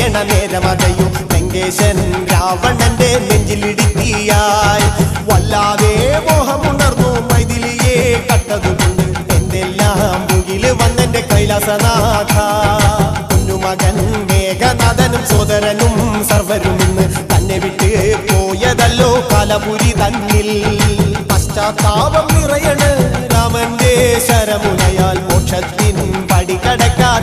നനയണ നേരമതയും ലങ്കേശൻ രാവണന്റെ നെഞ്ചിലിടുത്തിയായി വല്ലാതെ മോഹമുണർന്നു മൈഥിലിയെ കട്ടതുകൊണ്ട് എന്തെല്ലാം മുകിൽ വന്നെന്റെ കൈലാസനാഥ. കുഞ്ഞുമകൻ മേഘനാഥനും സോദരനും സർവരും ഇന്ന് തന്നെ വിട്ട് പോയതല്ലോ കലപുരി തന്നിൽ. പശ്ചാത്താപം നിറയണ് രാമന്റെ ശരമുനയാൽ മോക്ഷത്തിൻ പടി കടക്കാൻ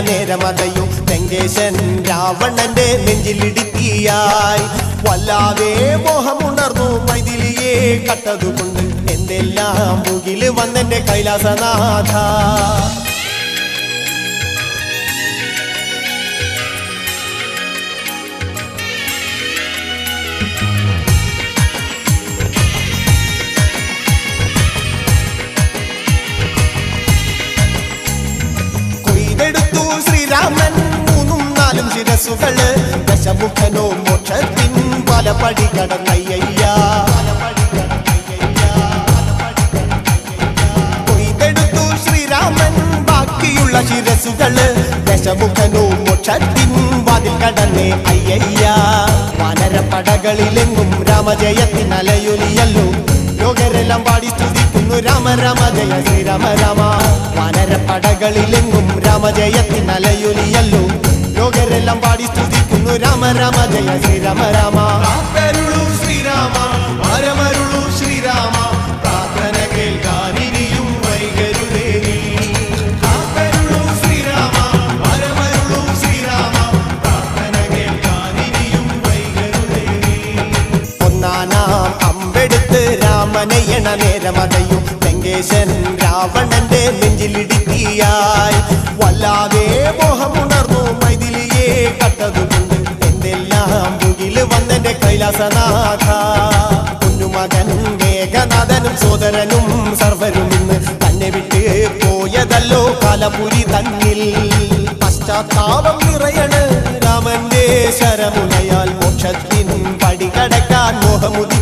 നേരമതയും വെങ്കേശൻ രാവണന്റെ നെഞ്ചിലിടുക്കിയായി. വല്ലാതെ മോഹമുണർന്നു മൈഥിലിയെ കട്ടതുകൊണ്ട് എന്തെല്ലാം മുകിൽ വന്നെന്റെ കൈലാസനാഥ. ശിരസുകൾ ദശമുഖനോ മോക്ഷത്തിൻ പലപടി കടന്നയ്യ കൊയ്തെടുത്തു ശ്രീരാമൻ ബാക്കിയുള്ള ശിരസുകൾ ദശമുഖനോ മോക്ഷത്തിൻ വാതിൽ കടന്നേ അയ്യ വനരപ്പടകളിലെങ്ങും രാമജയത്തിനലയൊലിയല്ലോ. ലോകരെല്ലാം പാടി സ്തുതിക്കുന്നു രാമ രാമ ജയ ശ്രീരാമ രാമ വാനരപ്പടകളിലെങ്ങും രാമജയത്തിൻ അലയൊലിയല്ലോ ലോകരെല്ലാം പാടി സ്തുതിക്കുന്നു. രാമ രാമ ജയ ശ്രീരാമ രാമ കാത്തരുളൂ ശ്രീരാമ പരമരുളൂ ശ്രീരാമ പ്രാർത്ഥന കേൾക്കാനിരിയും വൈകരുതേ നീ. കാത്തരുളൂ ശ്രീരാമ പരമരുളൂ ശ്രീരാമ പ്രാർത്ഥന കേൾക്കാനിരിയും വൈകരുതേ നീ. ഒന്നാനാം അമ്പെടുത്ത് രാമനയണ നേരമതയും വെങ്കേശൻ രാവണന്റെ നെഞ്ചിലിടുക്കിയായി. കട്ടതുകൊണ്ട് എന്തെല്ലാം മുകിൽ വന്നെന്റെ കൈലാസനാഥ. കുഞ്ഞുമകൻ മേഘനാഥനും സോദരനും സർവരും ഇന്ന് തന്നെ വിട്ട് പോയതല്ലോ കാലപുരി തന്നിൽ. പശ്ചാത്താപം നിറയണ് രാമന്റെ ശരമുനയാൽ മോക്ഷത്തിൻ പടി കടക്കാൻ മോഹമുതി